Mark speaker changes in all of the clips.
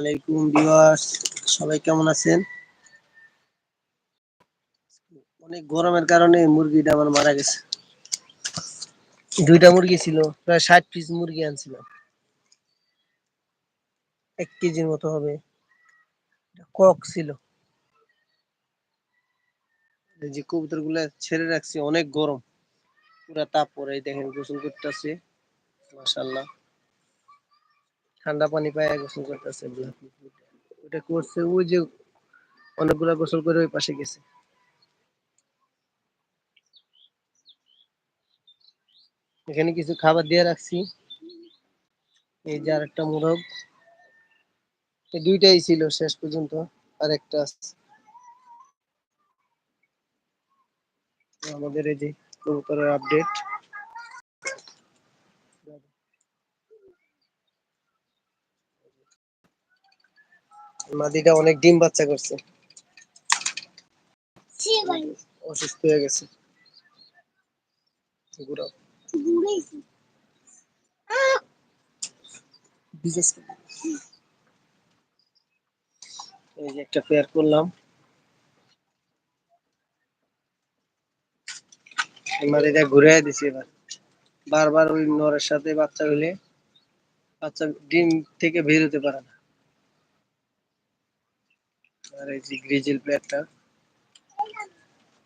Speaker 1: আলাইকুম ভিউয়ার্স, সবাই কেমন আছেন? অনেক গরমের কারণে মুরগিটা আমার মারা গেছে। দুইটা মুরগি ছিল, প্রায় ষাট পিস মুরগি আনছিল। এক কেজির মতো হবে। কক ছিল। যে কবুতরগুলা ছেড়ে রাখছি, অনেক গরম। পুরা তাপ পরে দেখেন গোসল করতেছে। মাসাল্লাহ ঠান্ডা পানি পায়, গোসল করতেছে ওটা করছে, ওই যে অনেকগুলা গোসল করে ওই পাশে গেছে। এখানে কিছু খাবার দিয়ে রাখছি। এই যে আর একটা মোরগ দুইটাই ছিল শেষ পর্যন্ত আর একটা আমাদের এই যে আপডেট মাদিটা অনেক ডিম বাচ্চা করছে। অসুস্থ হয়ে গেছে। এই যে একটা পেয়ার করলাম। মাদিটা ঘুরে দিছি এবার। বারবার ওই নরের সাথে বাচ্চা হইলে বাচ্চা ডিম থেকে বের হতে পারে না। আর এই যে গ্রিজেল প্লেয়ারটা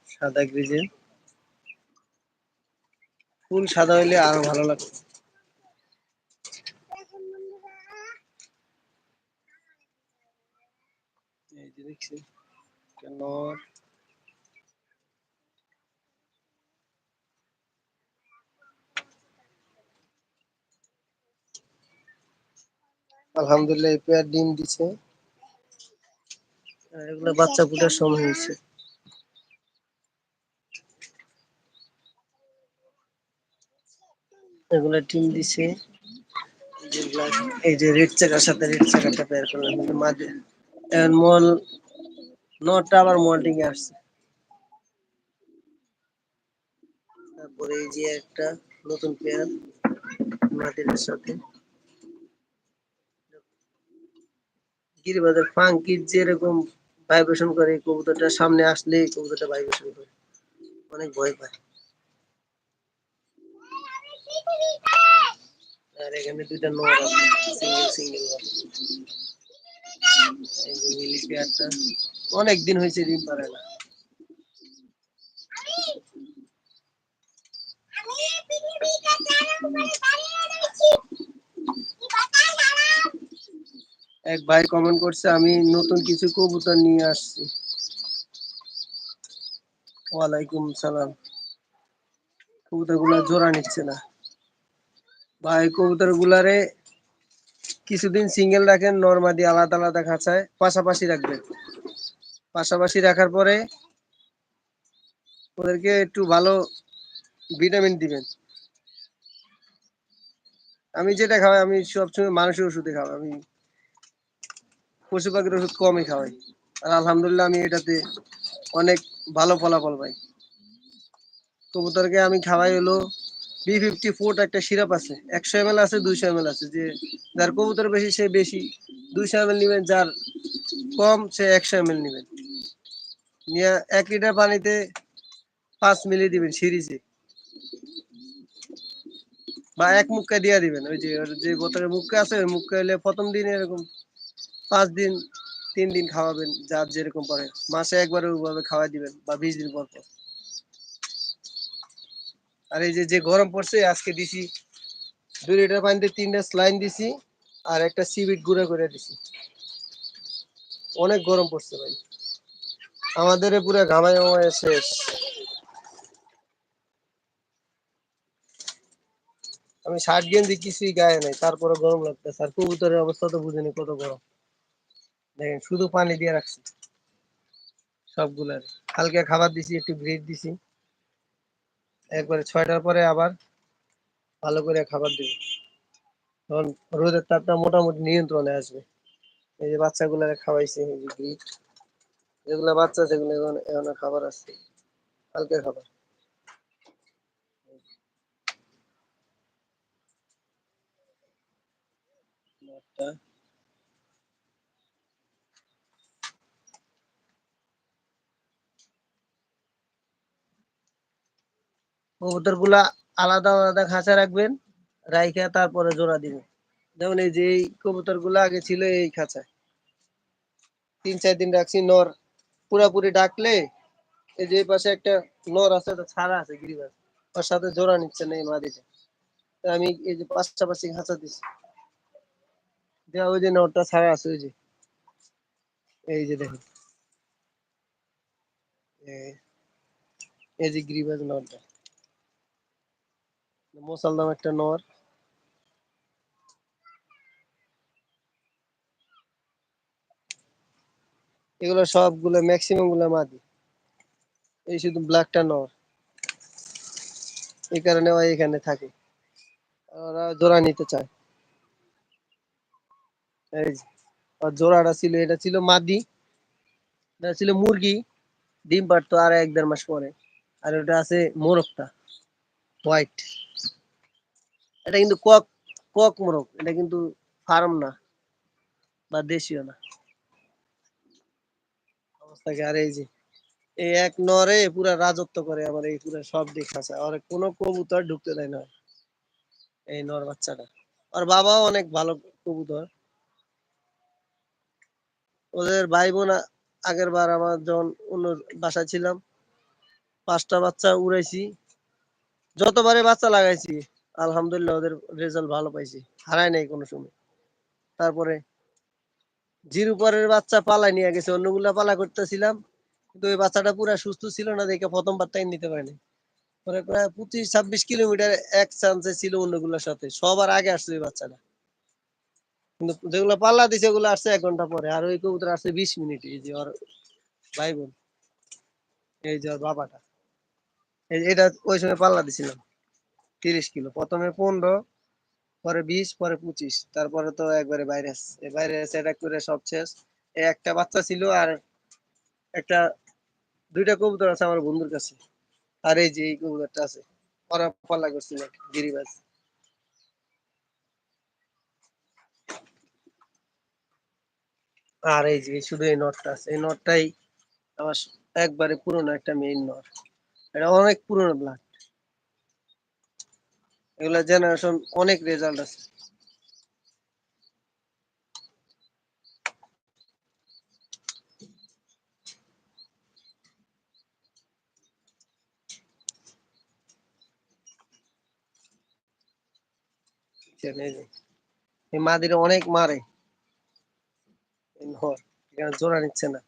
Speaker 1: সাদা গ্রিজেল। ফুল সাদা হইলে আরও ভালো লাগতো এই যে দেখছি আলহামদুলিল্লাহ, এই পেয়ার ডিম দিছে। এগুলো বাচ্চা ফুটার সময় হয়েছে। এগুলো টিম দিছে। এই যে রেড চাকার সাথে রেড চাকারটা পেয়ার করলাম কিন্তু মাঝে। মল নটা আবার মল্টিং এ আসছে। তারপরে এই যে একটা নতুন পেয়ার মাটির সাথে। গিরিবাজার ফাঙ্কির যেরকম ভাইব্রেশন করে কবুতরটা সামনে আসলে কবুতরটা ভাইব্রেশন করে অনেক ভয় পায় আর এখানে দুইটা নোর আছে সিঙ্গেল সিঙ্গেল এই অনেক দিন হয়েছে ডিম পারে না এক ভাই কমেন্ট করছে, আমি নতুন কিছু কবুতর নিয়ে আসছি। ওয়ালাইকুম সালাম। কবুতরগুলা জোড়া নিচ্ছে না। ভাই কবুতর গুলারে কিছুদিন সিঙ্গেল রাখেন নর্মাদি আলাদা আলাদা খাঁচায়, পাশাপাশি রাখবেন। পাশাপাশি রাখার পরে ওদেরকে একটু ভালো ভিটামিন দিবেন। আমি যেটা খাওয়াই, আমি সবসময় মানুষের ওষুধে খাওয়াই। আমি পশু পাখির ওষুধ কমই খাওয়াই। আর আলহামদুলিল্লাহ আমি এটাতে অনেক ভালো ফলাফল পাই। কবুতরকে আমি খাওয়াই হলো বি ফিফটি একটা সিরাপ আছে, একশো এম আছে, দুইশো এম আছে। যে যার কবুতর বেশি, সে বেশি। দুইশো এম নেবেন, যার কম, সে একশো এম নেবেন। নিয়ে এক লিটার পানিতে পাঁচ মিলি দিবেন সিরিজে। বা এক মুখে দিয়ে দিবেন, ওই যে যে বোতলের মুখে আছে, ওই মুখে হলে প্রথম দিন এরকম পাঁচ দিন, তিন দিন খাওয়াবেন, যার যেরকম পরে মাসে একবার ওইভাবে খাওয়াই দিবেন বা বিশ দিন পর পর। আর এই যে গরম পড়ছে, আজকে দিছি দুই লিটার পানিতে তিনটা স্লাইন দিছি আর একটা সিবিট গুঁড়া করে দিছি। অনেক গরম পড়ছে ভাই। আমাদের পুরো ঘামাই ঘামায় শেষ। আমি শার্ট গেঞ্জি কিছুই গায়ে নাই তারপরে গরম লাগতেছে। আর কবুতরের অবস্থা তো বুঝিনি কত গরম। দেখেন, শুধু পানি দিয়ে রাখছি। সবগুলার। হালকা খাবার দিছি, একটু ব্রেড দিছি। একবারে ছয়টার পরে আবার ভালো করে খাবার দিব। তখন রোদের তাপটা মোটামুটি নিয়ন্ত্রণে আসবে। এই যে বাচ্চাগুলারে খাওয়াইছে, এই যে গ্রিট যেগুলো বাচ্চা, সেগুলো এখন এখন খাবার আছে। হালকা খাবার। কবুতরগুলা আলাদা আলাদা খাঁচা রাখবেন, রাইখা তারপরে জোড়া দিবেন যেমন এই যে এই কবুতরগুলা আগে ছিল এই খাঁচায়। তিন চার দিন রাখছি, নর পুরাপুরি ডাকলে এই যে পাশে একটা নর আছে ছাড়া আছে গিরিবাজ। ওর সাথে জোড়া নিচ্ছে না এই মাদিটা আমি এই যে পাশাপাশি খাঁচা দিচ্ছি ওই যে নরটা ছাড়া আছে, ওই যে। এই যে দেখেন। এই- যে গিরিবাজ নরটা। মোসালদাম একটা নর। এগুলো সবগুলো ম্যাক্সিমামগুলো মাদি। এই শুধু ব্ল্যাকটা নর। এই কারণে ওরা এখানে থাকে। ওরা জোড়া নিতে চায়। এই জোড়াটা ছিল, এটা ছিল মাদি। এটা ছিল মুরগি। ডিম পারতো আর এক দেড় মাস পরে। আর ওটা আছে মোরগটা। হোয়াইট এটা কিন্তু কক কক মোরগ, এটা কিন্তু ফার্ম না বা দেশীয় না। অবস্থাকে আর এই যে, এই এক নরে পুরা রাজত্ব করে আমার এই পুরা সব দিক আছে। আর কোনো কবুতর ঢুকতে দেয় না। এই নর বাচ্চাটা। আর বাবাও অনেক ভালো কবুতর। ওদের ভাই বোন আগের বার আমার যখন অন্য বাসায় ছিলাম, পাঁচটা বাচ্চা উড়াইছি। যতবারে বাচ্চা লাগাইছি আলহামদুলিল্লাহ ওদের রেজাল্ট ভালো পাইছি। হারায় নাই কোনো সময়। তারপরে জিরো পরের বাচ্চা পালাই নিয়ে গেছে, অন্যগুলা পালা করতেছিলাম, কিন্তু ওই বাচ্চাটা পুরা সুস্থ ছিল না, দেখে প্রথমবার টাইম নিতে পারেনি। পরে প্রায় পঁচিশ, ছাব্বিশ কিলোমিটার এক চান্সে ছিল অন্যগুলোর সাথে, সবার আগে আসছে ওই বাচ্চাটা। কিন্তু যেগুলো পাল্লা দিছে, ওগুলো আসছে এক ঘণ্টা পরে, আর ওই কবুতর আসছে বিশ মিনিট, এই যে ওর ভাই বোন, এই যে ওর বাবাটা। এটা ওই সময় পাল্লা দিছিলাম। তিরিশ কিলো। প্রথমে পনেরো, পরে বিশ, পরে পঁচিশ। তারপরে তো একবারে ভাইরাস এই ভাইরাস অ্যাটাক করে সব শেষ। একটা বাচ্চা ছিল আর একটা, দুইটা কবুতর আছে আমার বন্ধুর কাছে। আর এই যে এই কবুতরটা আছে। পাল্লা করছিল গিরিবাজ। আর এই যে শুধু এই নটটা আছে। এই নটটাই আমার একবারে পুরনো একটা মেইন নট। এটা অনেক পুরনো ব্লাড এগুলা জেনারেশন অনেক রেজাল্ট আছে? এই যে অনেক মারে। জোড়া নিচ্ছে না।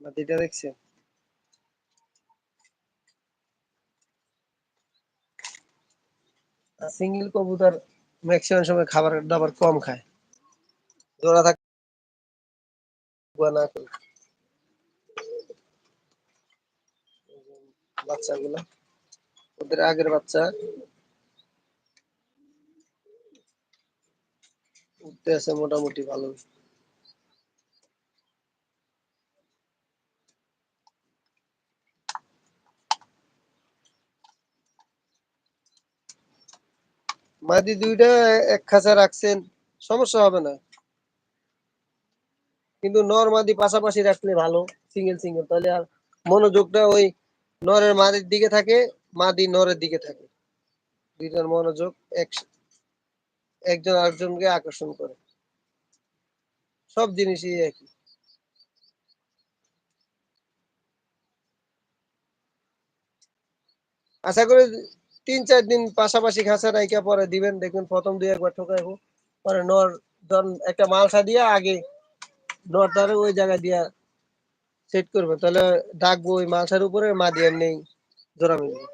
Speaker 1: মাদিটা দেখছেন? সিঙ্গেল কবুতর ম্যাক্সিমাম সময় খাবার দাবার কম খায়। জোড়া থাকে না। বাচ্চাগুলো। ওদের আগের বাচ্চা। উঠতে আছে মোটামুটি ভালো মাদি দুইটা এক খাঁচা রাখছেন, সমস্যা হবে না। কিন্তু নর মাদি পাশাপাশি রাখলে ভালো সিঙ্গেল সিঙ্গেল তাহলে আর মনোযোগটা ওই নরের মাদির দিকে থাকে, মাদি নরের দিকে থাকে। দুইটার মনোযোগ এক একজন আরেকজনকে আকর্ষণ করে। সব জিনিসই একই। আশা করি তিন চার দিন পাশাপাশি খাঁচা রাইকা পরে দিবেন দেখবেন প্রথম দুই একবার ঠকাইবো, পরে নর ধর একটা মালসা দিয়া আগে নর তারে ওই জায়গা দিয়া সেট করবে, তাহলে ডাকবো ওই মালসার উপরে মা দিয়ে এমনি জোড়া মিলবে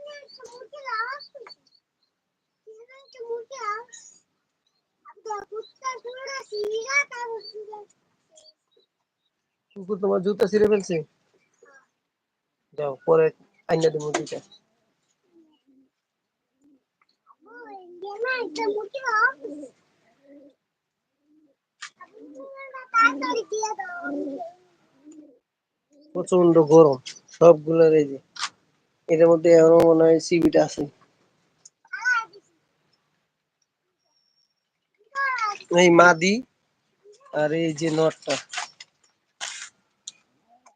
Speaker 1: কুকুর তোমার জুতা ছিঁড়ে ফেলছে? যাও, পরে আইনা দেবো দুইটা প্রচণ্ড গরম সবগুলোর এই যে এটার মধ্যে এখনও মনে হয় সিবিটা আছে। এই মাদি আর এই যে নরটা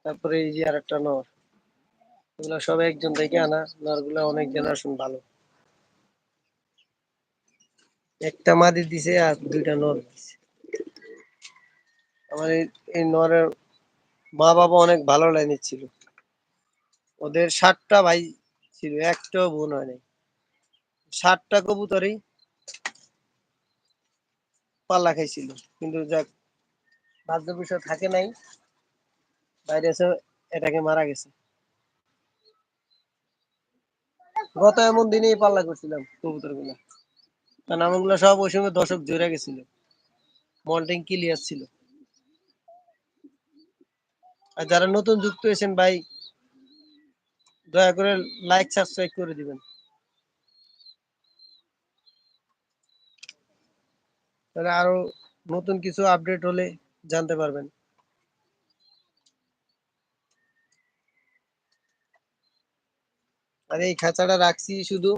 Speaker 1: তারপরে এই যে আর একটা নর। এগুলো সব একজন থেকে আনা, নরগুলা অনেক জেনারেশন ভালো। একটা মাদি দিছে আর দুইটা নর দিছে। আমার এই- নরের মা বাবা অনেক ভালো লাইনের ছিল। ওদের ষাটটা ভাই ছিল, একটাও বোন হয় নাই। ষাটটা কবুতরই পাল্লা খাইছিল। কিন্তু যাক বাদ্য বিষয় থাকে নাই, বাইরে এসে এটাকে মারা গেছে। গত এমন দিনেই পাল্লা করছিলাম কবুতরগুলা কারণ আমগুলো সব ওই সময় দশক জোরে গেছিল। মল্টিং ক্লিয়ার ছিল। আর যারা নতুন যুক্ত হয়েছেন ভাই, দয়া করে লাইক সাবস্ক্রাইব করে দিবেন। তাহলে আরও নতুন কিছু আপডেট হলে জানতে পারবেন। আর এই খাঁচাটা রাখছি শুধু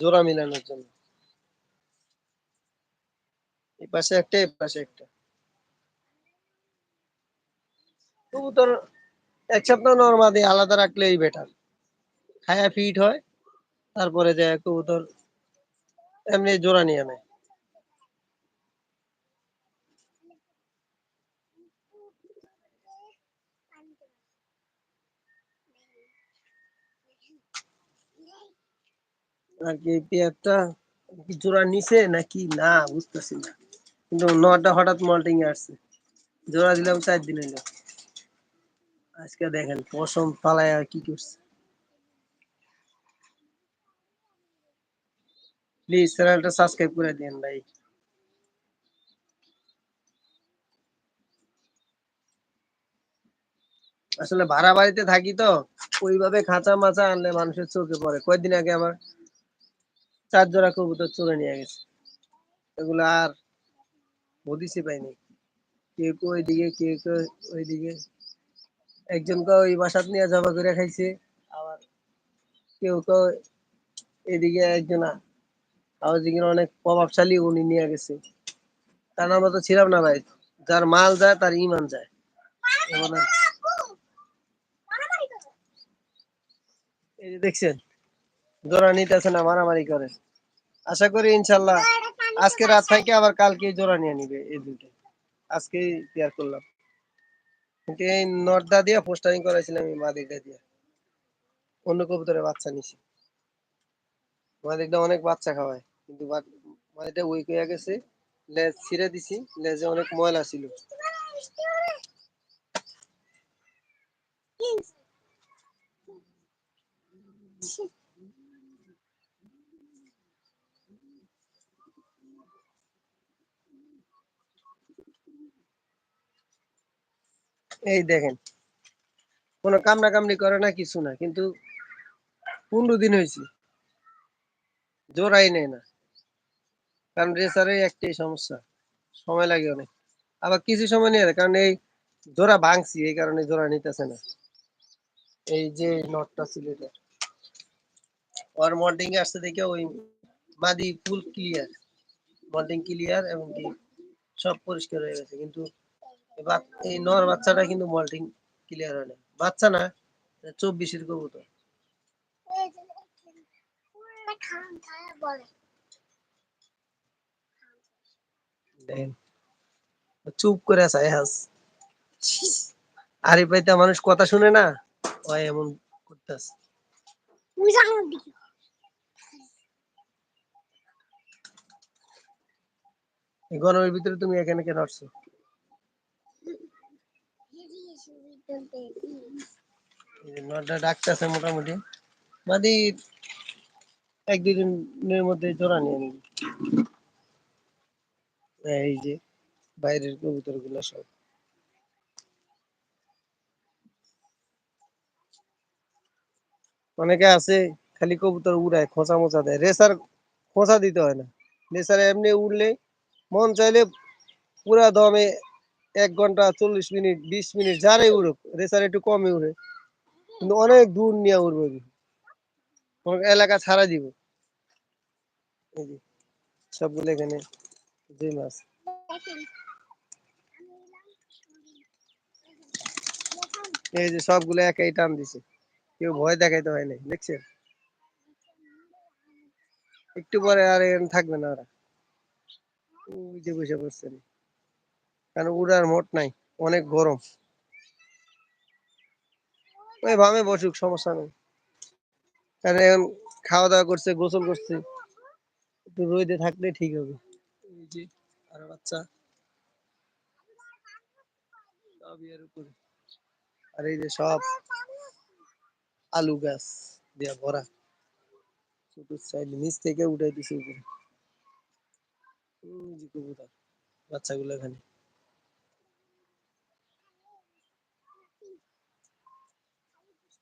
Speaker 1: জোড়া মিলানোর জন্য। পাশে একটা, এই পাশে একটা। কবুতর এক সপ্তাহ নর্মাদি আলাদা রাখলেই বেটার খায়া ফিট হয়, তারপরে যে কবুতর এমনি জোড়া নিয়ে নেয়। আর কি পেয়ারটা জোড়া নিছে নাকি? না, বুঝতেছি না। কিন্তু নটা হঠাৎ মল্টিং আসছে। জোড়া দিলাম, চার দিন হইল। আজকে দেখেন, পশম পালায় কি করছে। প্লিজ চ্যানেলটা সাবস্ক্রাইব করে দিন ভাই। আসলে ভাড়া বাড়িতে থাকি তো, ওইভাবে খাঁচা মাচা আনলে মানুষের চোখে পড়ে। কয়েকদিন আগে আমার চার জোড়া কবুতর চলে নিয়ে গেছে। এগুলো আর হদিসই পাইনি কেউ কেউ ওইদিকে, কেউ কেউ ওইদিকে। একজনকে ওই বাসাত নিয়ে জবা করে খাইছে। আবার কেউ কেউ এদিকে একজন হাউজিং এর অনেক প্রভাবশালী উনি নিয়ে গেছে। কারণ আমরা তো ছিলাম না ভাই। যার মাল যায়, তার ইমান যায়। দেখছেন জোড়া নিতেছে না, মারামারি করে। আশা করি ইনশাল্লাহ আজকে রাত থেকে আবার কালকে জোড়া নিয়ে নিবে এই দুটো আজকে পেয়ার করলাম। কিন্তু এই নর্দা দিয়ে পোস্টারিং করাইছিলাম এই মাদিকটা দিয়ে। অন্য কবুতরের বাচ্চা নিছি। মাদিকটা অনেক বাচ্চা খাওয়ায়। কিন্তু মাদিকটা উইক হয়ে গেছে। লেজ ছিঁড়ে দিছি। লেজে অনেক ময়লা ছিল। এই দেখেন, কোনো কামনা কামড়ি করে না, কিছু না, কিন্তু পনেরো দিন হয়েছে, জোড়াই নেয় না। কারণ রেসারে একটাই সমস্যা, সময় লাগে অনেক। আবার কিছু সময় নিয়ে কারণ এই জোড়া ভাঙছি, এই কারণে জোড়া নিতেছে না। এই যে নটটা ছিল এটা, ওর মল্টিং আসতে দেখে ওই মাদি ফুল ক্লিয়ার মল্টিং ক্লিয়ার এবং কি সব পরিষ্কার হয়ে গেছে, কিন্তু এই নর বাচ্চাটা কিন্তু মল্টিং ক্লিয়ার হয় না। বাচ্চা না চব্বিশের কবুতর। চুপ করে আছে আরে পাইতে মানুষ কথা শুনে না ওই এমন করতেছে। গরমের ভিতরে তুমি এখানে কেন আসছো এই যে নটা ডাকতেছে মোটামুটি। মাদি এক দুই মধ্যে জোড়া নিয়ে নিবি। এই যে বাইরের কবুতরগুলো সব। অনেকে আছে, খালি কবুতর উড়ায়, খোঁচা মোচা দেয়। রেসার খোঁচা দিতে হয় না। রেসার এমনি উড়লে মন চাইলে পুরা দমে এক ঘণ্টা চল্লিশ মিনিট, বিশ মিনিট, যারাই উড়ুক, রেসার একটু কমই উড়ে। কিন্তু অনেক দূর নিয়ে উড়বে এলাকা ছাড়া দিব। সবগুলো এখানে যে মাছ এই যে সবগুলো একাই টান দিছে। কেউ ভয় দেখাইতে হয় নাই, দেখছেন? একটু পরে আর এখানে থাকবে না ওরা। ওই যে বসে পড়ছেন কারণ উড়ার মোট নাই অনেক গরম। ওই ভাবে বসুক সমস্যা নেই। কারণ এখন খাওয়া দাওয়া করছে গোসল করছে। একটু রোদে থাকলে ঠিক হবে। এই যে আর বাচ্চা? সবই এর উপরে। আর এই যে সব আলু গাছ দিয়া ভরা। ছোট সাইড নিচ থেকে উঠাই দিছে উপরে। বাচ্চাগুলো এখানে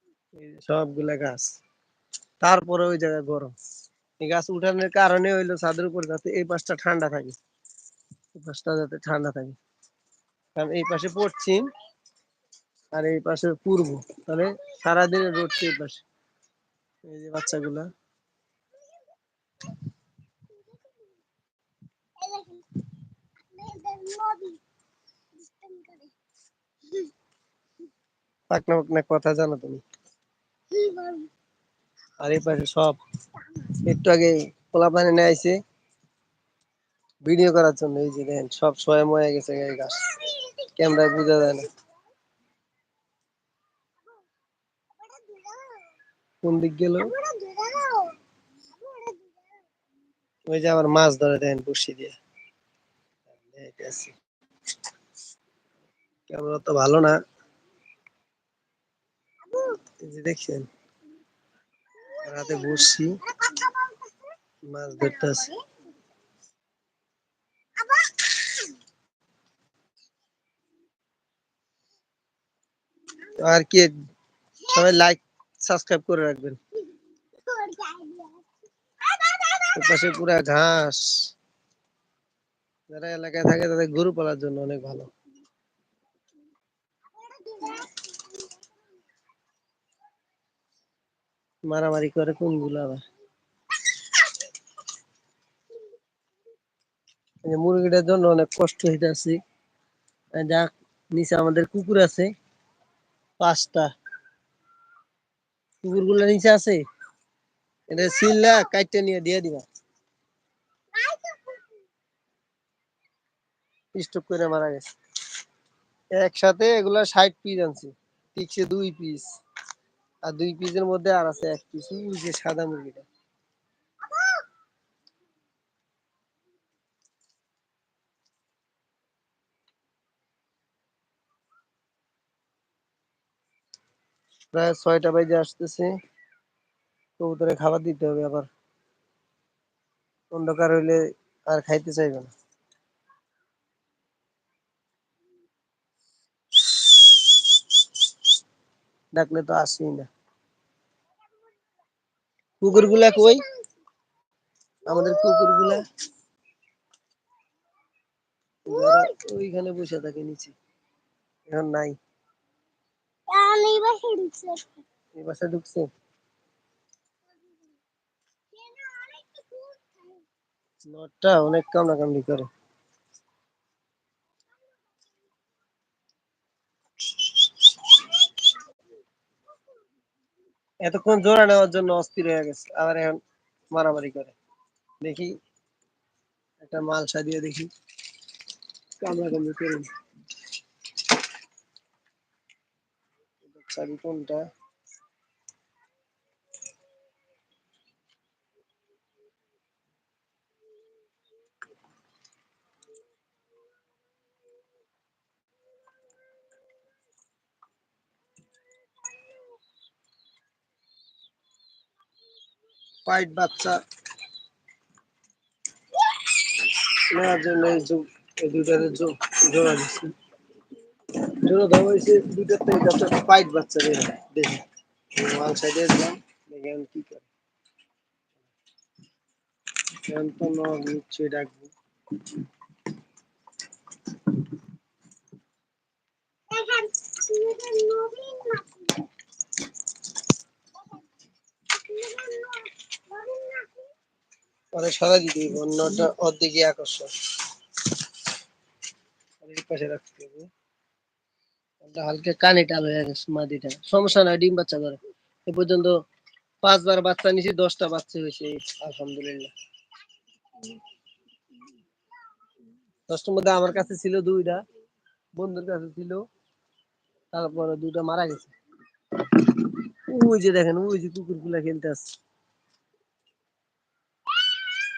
Speaker 1: এই যে সবগুলা গাছ। তারপরে ওই জায়গায় গরম। এই গাছ উঠানোর কারণে হইল ছাদের উপর যাতে এই পাশটা ঠান্ডা থাকে। এই পাশটা যাতে ঠান্ডা থাকে। কারণ এই পাশে পশ্চিম আর এই পাশে পূর্ব। তাহলে সারাদিনের রোদটা এই পাশে। এই যে বাচ্চাগুলা। পাকনা পাকনা কথা জানো তুমি? আর এই পাশে সব একটু আগে পানি নিয়ে ভিডিও করার জন্য এই যে দেখেন সব সয়ে ময়ে গেছে এই গাছ ক্যামেরায় যায় না কোন দিক গেল ওই যে আবার মাছ ধরে দেখেন বসি দিয়ে। ক্যামেরা তো ভালো না যে দেখছেন, রাতে বসছি মাছ ধরতেছি আর কি, সবাই লাইক সাবস্ক্রাইব করে রাখবেন। পাশে পুরা ঘাস। যারা এলাকায় থাকে তাদের গরু পালার জন্য অনেক ভালো। মারামারি করে কোনগুলো আবার? মুরগিটার জন্য অনেক কষ্ট হইতেছে। যাক নিচে আমাদের কুকুর আছে, পাঁচটা। কুকুরগুলো নিচে আছে, এটা সিল্লা কাইটে নিয়ে দিয়ে দিবা। স্টক করে মারা গেছে। একসাথে এগুলা ষাট পিস আনছি। টিকছে দুই পিস আর দুই পিসের মধ্যে আর আছে এক পিস ওই যে সাদা মুরগিটা। প্রায় ছয়টা বাজে আসতেছে। কবুতরে খাবার দিতে হবে আবার। অন্ধকার হইলে আর খাইতে চাইবে না। ডাকলে তো আসেই না। কুকুরগুলা কই? আমাদের কুকুরগুলা ওইখানে বসে থাকে নিচে। এখন নাই। এই বাসা ঢুকছে। নটটা অনেক কামড়া কামড়ি করে। এতক্ষণ জোড়া নেওয়ার জন্য অস্থির হয়ে গেছে। আবার এখন মারামারি করে। দেখি একটা মাল সাজিয়ে দেখি। কামড়া কামড়ি করি। কোনটা? পাইট বাচ্চা নেওয়ার জন্য এই যে এই দুইটাতে জো- জোড়া দিচ্ছি জোড়া দেওয়া হয়েছে দুইটাতে যাতে পাইট বাচ্চা বের হয় দেখি ওয়ান সাইডে দিলাম দেখি এখন কি করে। এখন তো নর নিশ্চয়ই ডাকবো। পরে আকর্ষণ পাশে রাখতে হবে হালকা কানে টাল হয়ে গেছে মাদিটা সমস্যা ডিম বাচ্চা করে এ পর্যন্ত পাঁচবার বাচ্চা দশটা বাচ্চা হয়েছে, আলহামদুলিল্লাহ। দশটার মধ্যে আমার কাছে ছিল দুইটা, বন্ধুর কাছে ছিল, তারপরে দুইটা মারা গেছে। ওই যে দেখেন, ওই যে কুকুরগুলা খেলতে আসছে।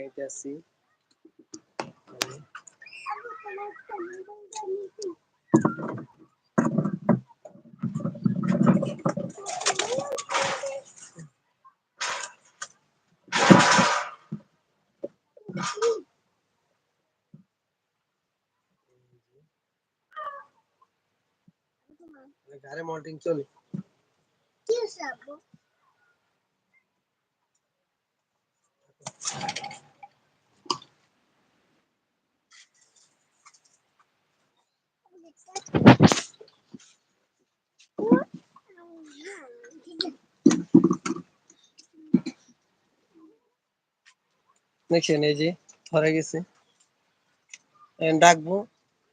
Speaker 1: দেখাইতে আসছি ঘাড়ে মল্টিং চলে
Speaker 2: কি সব
Speaker 1: দেখছেন এই যে, ধরে গেছে। ডাকবো,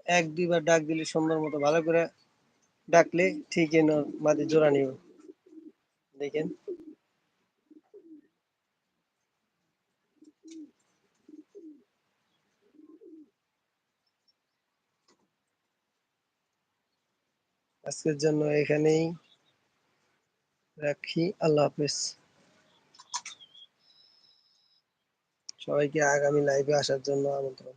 Speaker 1: এক, দুইবার ডাক দিলে সুন্দর মতো ভালো করে ডাকলে ঠিক এন মাঝে জোড়া নিব। দেখেন। আজকের জন্য এখানেই রাখি। আল্লাহ হাফেজ। সবাইকে আগামী লাইভে আসার জন্য আমন্ত্রণ।